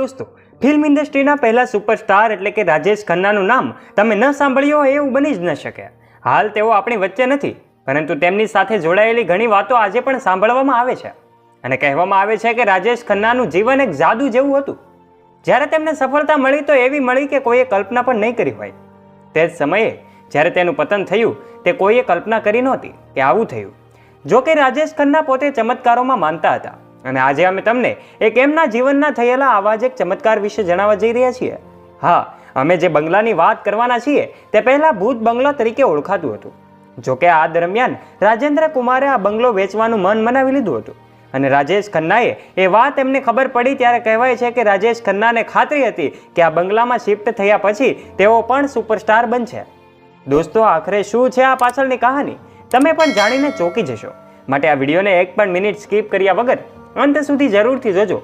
દોસ્તો ફિલ્મ ઇન્ડસ્ટ્રીના પહેલા સુપરસ્ટાર એટલે કે રાજેશ ખન્નાનું નામ તમે ન સાંભળ્યું હોય એવું બની જ ન શકે. હાલ તેઓ આપણી વચ્ચે નથી, પરંતુ તેમની સાથે જોડાયેલી ઘણી વાતો આજે પણ સાંભળવામાં આવે છે. અને કહેવામાં આવે છે કે રાજેશ ખન્નાનું જીવન એક જાદુ જેવું હતું. જ્યારે તેમને સફળતા મળી તો એવી મળી કે કોઈએ કલ્પના પણ નહીં કરી હોય. તે જ સમયે, જ્યારે તેનું પતન થયું, તે કોઈએ કલ્પના કરી નહોતી કે આવું થયું. જો કે રાજેશ ખન્ના પોતે ચમત્કારોમાં માનતા હતા. અને આજે અમે તમને એક એમના જીવનના થયેલા આવા જ એક ચમત્કાર વિશે જણાવવા જઈ રહ્યા છીએ. હા, અમે જે બંગલાની વાત કરવાના છીએ, તે પહેલા ભૂત બંગલો તરીકે ઓળખાતું હતું. જોકે આ દરમિયાન રાજેન્દ્ર કુમારે આ બંગલો વેચવાનું મન મનાવી લીધું હતું. અને રાજેશ ખન્નાએ એ વાત એમને ખબર પડી ત્યારે કહેવાય છે કે રાજેશ ખન્નાને ખાતરી હતી કે આ બંગલામાં શિફ્ટ થયા પછી તેઓ પણ સુપરસ્ટાર બનશે. દોસ્તો, આખરે શું છે આ પાછળની કહાની? તમે પણ જાણીને ચોંકી જશો. માટે આ વિડીયોને એક પણ મિનિટ સ્કીપ કર્યા વગર અંત સુધી જરૂરથી જોજો.